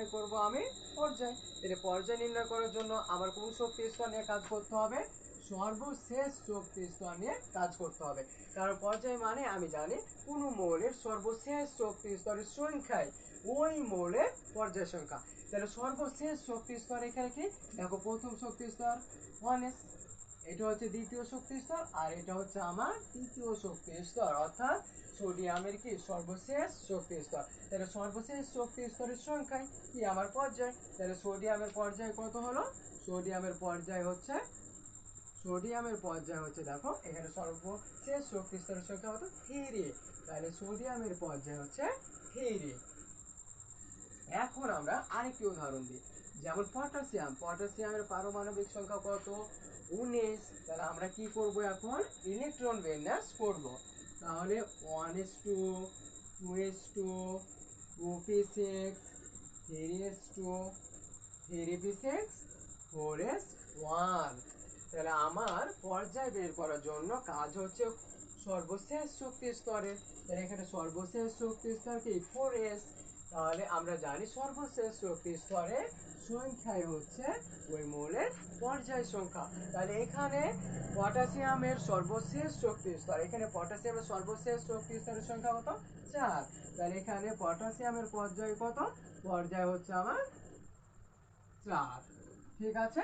নির্ণয় করব আমি পর্যায়। তাহলে পর্যায় নির্ণয় করার জন্য আমার কোন শক্তি স্তর নিয়ে কাজ করতে হবে? সর্বশেষ শক্তি স্তর নিয়ে কাজ করতে হবে। কারণ পর্যায় মানে আমি জানি কোন মৌলের সর্বশেষ শক্তি স্তরের সংখ্যায় ওই মৌলের পর্যায় সংখ্যা। তাহলে সর্বশেষ শক্তি স্তর এখানে কি? দেখো প্রথম শক্তি স্তর ওয়ান এস এটা হচ্ছে দ্বিতীয় শক্তি স্তর আর এটা হচ্ছে আমার তৃতীয় শক্তি স্তর, অর্থাৎ সোডিয়ামের কি? সর্বশেষ শক্তি স্তর। তাহলে সর্বশেষ শক্তি স্তরের সংখ্যায় কি আমার পর্যায়? তাহলে সোডিয়ামের পর্যায় কত হলো? সোডিয়ামের পর্যায় হচ্ছে, সোডিয়ামের পর্যায় হচ্ছে দেখো, এখানে সর্বশেষ শক্তি স্তরের সংখ্যা হতো থ্রি তাহলে সোডিয়ামের পর্যায় হচ্ছে থ্রি এখন আমরা আরেকটি উদাহরণ দিই। যেমন পটাশিয়াম পটাশিয়ামের পারমাণবিক সংখ্যা কত? উনিশ। তাহলে আমরা কি করব এখন? ইলেকট্রন বিন্যাস করব। তাহলে one s two two s two two p six three s two three p six four s one তাহলে আমার পর্যায় বের করার জন্য কাজ হচ্ছে সর্বশেষ শক্তি স্তরে। তাহলে এখানে সর্বশেষ শক্তি স্তর কি ফোর এস তাহলে আমরা জানি সর্বশেষ শক্তি স্তরে সংখ্যায় হচ্ছে ওই মৌলের পর্যায় সংখ্যা। তাহলে এখানে পটাশিয়ামের সর্বশেষ শক্তি স্তর, এখানে পটাশিয়ামের সর্বশেষ শক্তি স্তরের সংখ্যা কত? চার। তাহলে এখানে পটাশিয়ামের পর্যায় কত? পর্যায় হচ্ছে আমার চার। ঠিক আছে?